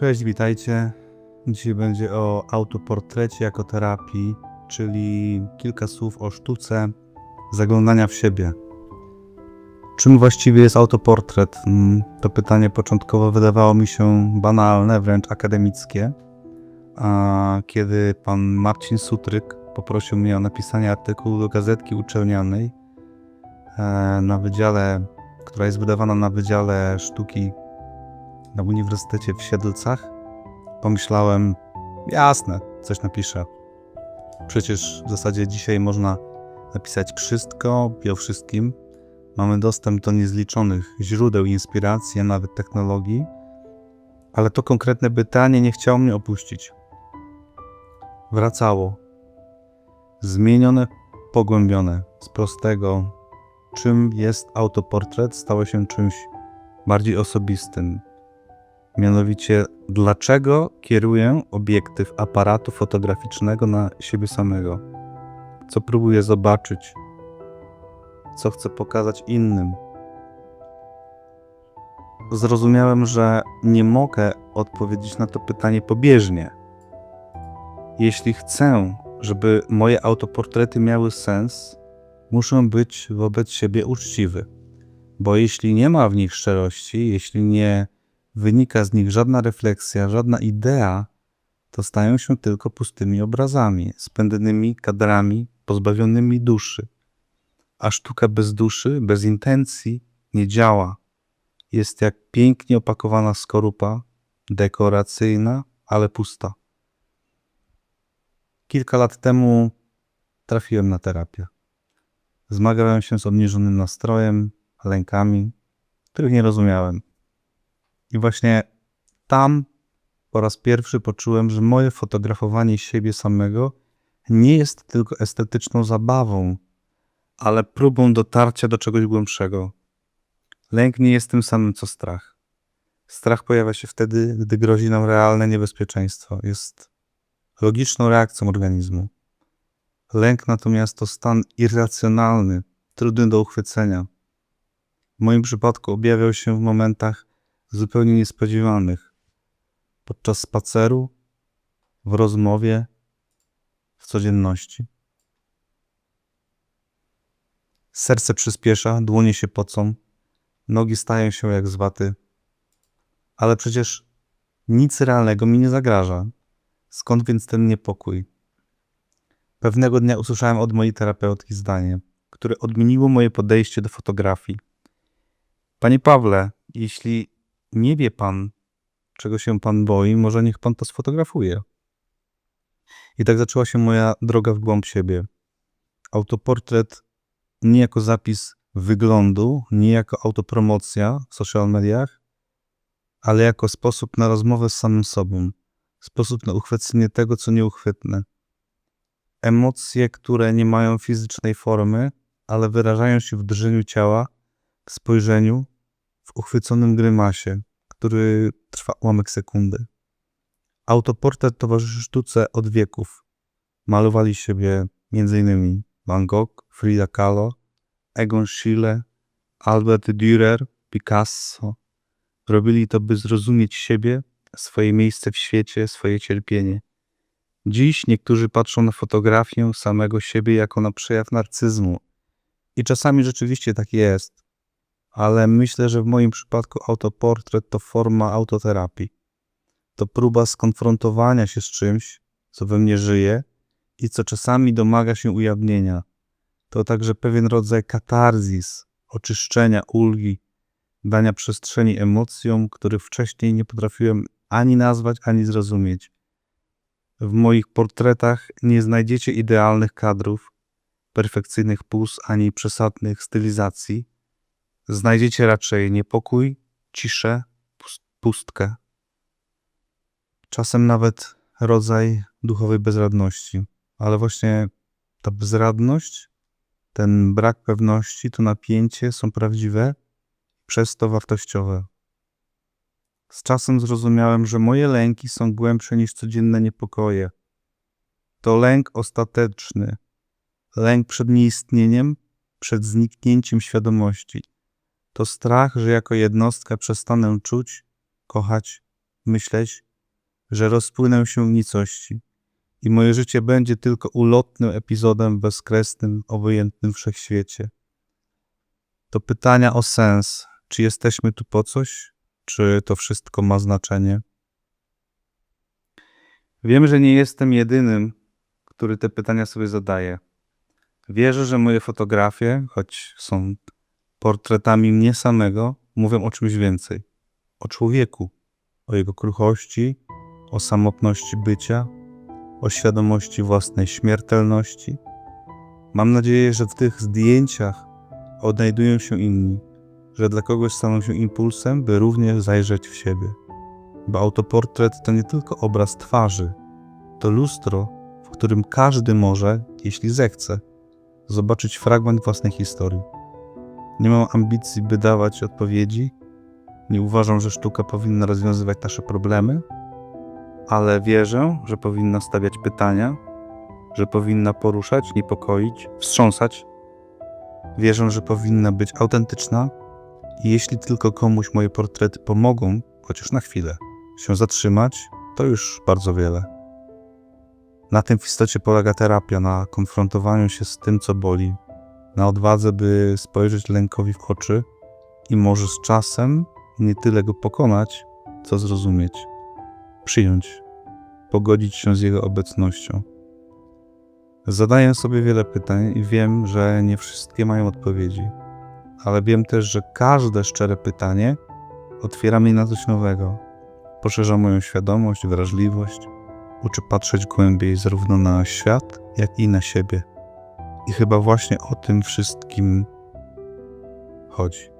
Cześć, witajcie. Dzisiaj będzie o autoportrecie jako terapii, czyli kilka słów o sztuce zaglądania w siebie. Czym właściwie jest autoportret? Mm, To pytanie początkowo wydawało mi się banalne, wręcz akademickie. A kiedy pan Marcin Sutryk poprosił mnie o napisanie artykułu do gazetki uczelnianej e, na wydziale, która jest wydawana na Wydziale Sztuki na Uniwersytecie w Siedlcach, pomyślałem, jasne, coś napiszę. Przecież w zasadzie dzisiaj można napisać wszystko i o wszystkim. Mamy dostęp do niezliczonych źródeł inspiracji, a nawet technologii, ale to konkretne pytanie nie chciało mnie opuścić. Wracało. Zmienione, pogłębione. Z prostego, czym jest autoportret, stało się czymś bardziej osobistym, Mianowicie, dlaczego kieruję obiektyw aparatu fotograficznego na siebie samego? Co próbuję zobaczyć? Co chcę pokazać innym? Zrozumiałem, że nie mogę odpowiedzieć na to pytanie pobieżnie. Jeśli chcę, żeby moje autoportrety miały sens, muszę być wobec siebie uczciwy. Bo jeśli nie ma w nich szczerości, jeśli nie wynika z nich żadna refleksja, żadna idea, to stają się tylko pustymi obrazami, spędzonymi kadrami, pozbawionymi duszy. A sztuka bez duszy, bez intencji nie działa. Jest jak pięknie opakowana skorupa, dekoracyjna, ale pusta. Kilka lat temu trafiłem na terapię. Zmagałem się z obniżonym nastrojem, lękami, których nie rozumiałem. I właśnie tam po raz pierwszy poczułem, że moje fotografowanie siebie samego nie jest tylko estetyczną zabawą, ale próbą dotarcia do czegoś głębszego. Lęk nie jest tym samym co strach. Strach pojawia się wtedy, gdy grozi nam realne niebezpieczeństwo. Jest logiczną reakcją organizmu. Lęk natomiast to stan irracjonalny, trudny do uchwycenia. W moim przypadku objawiał się w momentach, zupełnie niespodziewanych. Podczas spaceru, w rozmowie, w codzienności. Serce przyspiesza, dłonie się pocą, nogi stają się jak z waty. Ale przecież nic realnego mi nie zagraża. Skąd więc ten niepokój? Pewnego dnia usłyszałem od mojej terapeutki zdanie, które odmieniło moje podejście do fotografii. Panie Pawle, jeśli nie wie pan, czego się pan boi, może niech pan to sfotografuje. I tak zaczęła się moja droga w głąb siebie. Autoportret nie jako zapis wyglądu, nie jako autopromocja w social mediach, ale jako sposób na rozmowę z samym sobą, sposób na uchwycenie tego, co nieuchwytne. Emocje, które nie mają fizycznej formy, ale wyrażają się w drżeniu ciała, w spojrzeniu, w uchwyconym grymasie, który trwa ułamek sekundy. Autoportret towarzyszy sztuce od wieków. Malowali siebie m.in. Van Gogh, Frida Kahlo, Egon Schiele, Albert Dürer, Picasso. Robili to, by zrozumieć siebie, swoje miejsce w świecie, swoje cierpienie. Dziś niektórzy patrzą na fotografię samego siebie jako na przejaw narcyzmu. I czasami rzeczywiście tak jest ale myślę, że w moim przypadku autoportret to forma autoterapii. To próba skonfrontowania się z czymś, co we mnie żyje i co czasami domaga się ujawnienia. To także pewien rodzaj katarzis, oczyszczenia, ulgi, dania przestrzeni emocjom, których wcześniej nie potrafiłem ani nazwać, ani zrozumieć. W moich portretach nie znajdziecie idealnych kadrów, perfekcyjnych pus ani przesadnych stylizacji znajdziecie raczej niepokój, ciszę, pust- pustkę. Czasem nawet rodzaj duchowej bezradności, ale właśnie ta bezradność, ten brak pewności, to napięcie są prawdziwe, przez to wartościowe. Z czasem zrozumiałem, że moje lęki są głębsze niż codzienne niepokoje. To lęk ostateczny, lęk przed nieistnieniem, przed zniknięciem świadomości to strach, że jako jednostka przestanę czuć, kochać, myśleć że rozpłynę się w nicości i moje życie będzie tylko ulotnym epizodem w bezkresnym, obojętnym wszechświecie. To pytania o sens, czy jesteśmy tu po coś, czy to wszystko ma znaczenie. Wiem, że nie jestem jedynym, który te pytania sobie zadaje. Wierzę, że moje fotografie, choć są portretami mnie samego, mówią o czymś więcej. O człowieku, o jego kruchości, o samotności bycia, o świadomości własnej śmiertelności. Mam nadzieję, że w tych zdjęciach odnajdują się inni, że dla kogoś staną się impulsem, by również zajrzeć w siebie. Bo autoportret to nie tylko obraz twarzy, to lustro, w którym każdy może, jeśli zechce, zobaczyć fragment własnej historii. Nie mam ambicji, by dawać odpowiedzi. Nie uważam, że sztuka powinna rozwiązywać nasze problemy, ale wierzę, że powinna stawiać pytania, że powinna poruszać, niepokoić, wstrząsać. Wierzę, że powinna być autentyczna i jeśli tylko komuś moje portrety pomogą, chociaż na chwilę, się zatrzymać, to już bardzo wiele. Na tym w istocie polega terapia, na konfrontowaniu się z tym, co boli, na odwadze, by spojrzeć lękowi w oczy i może z czasem nie tyle go pokonać, co zrozumieć, przyjąć, pogodzić się z jego obecnością. Zadaję sobie wiele pytań i wiem, że nie wszystkie mają odpowiedzi, ale wiem też, że każde szczere pytanie otwiera mnie na coś nowego, poszerza moją świadomość, wrażliwość, uczy patrzeć głębiej zarówno na świat, jak i na siebie. I chyba właśnie o tym wszystkim chodzi.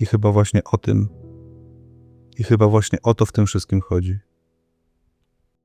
I chyba właśnie o tym, i chyba właśnie o to w tym wszystkim chodzi.